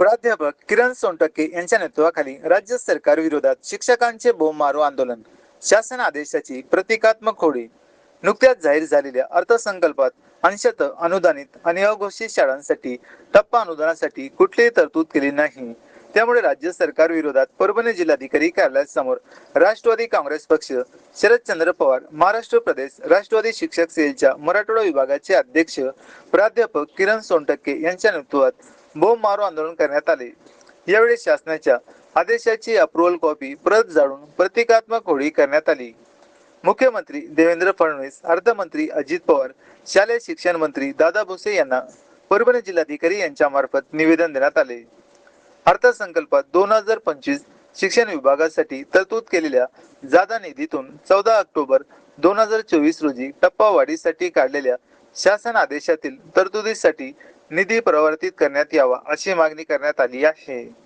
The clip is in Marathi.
प्राध्यापक किरण सोनटक्के यांच्या नेतृत्वाखाली राज्य सरकार विरोधात शिक्षकांचे बोंबमारो आंदोलन. शासन आदेशाची प्रतिकात्मक होळी नुकत्याच जाहीर झालेल्या अर्थसंकल्पात अंशतः अनुदानित आणि अघोषित शाळांसाठी टप्पा अनुदानासाठी कुठलीही तरतूद केली नाही. त्यामुळे राज्य सरकार विरोधात परभणी जिल्हाधिकारी कार्यालयासमोर राष्ट्रवादी काँग्रेस पक्ष शरदचंद्र पवार महाराष्ट्र प्रदेश राष्ट्रवादी शिक्षक सेलच्या मराठवाडा विभागाचे अध्यक्ष प्राध्यापक किरण सोनटक्के यांच्या नेतृत्वात बोंब मारो आंदोलन करण्यात आले. यावेळी शासनाच्या आदेशाची अप्रुव्हल कॉपी प्रत जाळून प्रतिकात्मक होळी करण्यात आली. मुख्यमंत्री देवेंद्र फडणवीस अर्थमंत्री अजित पवार शालेय शिक्षण मंत्री दादा भुसे यांना परभणी जिल्हाधिकारी यांच्या मार्फत निवेदन देण्यात आले. अर्थसंकल्पात दोन हजार पंचवीस शिक्षण विभागासाठी तरतूद केलेल्या जादा निधीतून चौदा ऑक्टोबर दोन हजार चोवीस रोजी टप्पा वाढीसाठी काढलेल्या शासन आदेशातील तरतुदीसाठी निधी प्रवर्तित करण्यात यावा अशी मागणी करण्यात आली आहे.